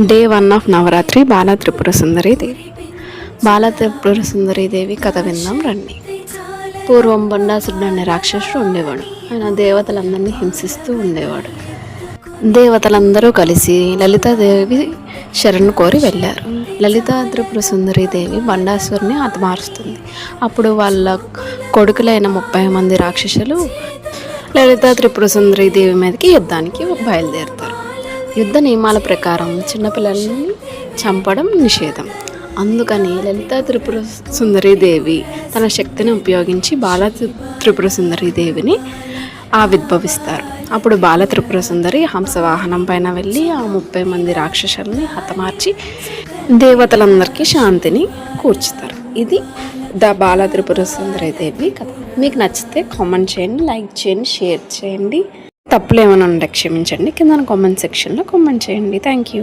Day one of Navaratri Bala Tripura Sundari Devi Bala Tripura Sundari Devi కథ విందాం రండి. పూర్వం బండాసురుడు అనే రాక్షసుడు ఉండేవాడు. ఆయన దేవతలందరినీ హింసిస్తూ ఉండేవాడు. దేవతలందరూ కలిసి లలితాదేవి శరణ్ కోరి వెళ్ళారు. లలితా త్రిపుర సుందరి దేవి బండాసురుని హతమారుస్తుంది అప్పుడు వాళ్ళ కొడుకులైన ముప్పై మంది రాక్షసులు లలితా త్రిపుర సుందరి దేవి మీదకి యుద్ధానికి బయలుదేరుతారు. యుద్ధ నియమాల ప్రకారం చిన్నపిల్లల్ని చంపడం నిషేధం. అందుకని లలిత త్రిపుర సుందరి దేవి తన శక్తిని ఉపయోగించి బాల త్రిపుర సుందరి దేవిని ఆవిర్భవిస్తారు. అప్పుడు బాల త్రిపుర సుందరి హంసవాహనం పైన వెళ్ళి ఆ ముప్పై మంది రాక్షసుల్ని హతమార్చి దేవతలందరికీ శాంతిని కూర్చుతారు. ఇది ద బాల త్రిపుర సుందరి దేవి కథ. మీకు నచ్చితే కామెంట్ చేయండి లైక్ చేయండి షేర్ చేయండి. తప్పులు ఏమైనా ఉంటే క్షమించండి. కింద కామెంట్ సెక్షన్లో కామెంట్ చేయండి. Thank you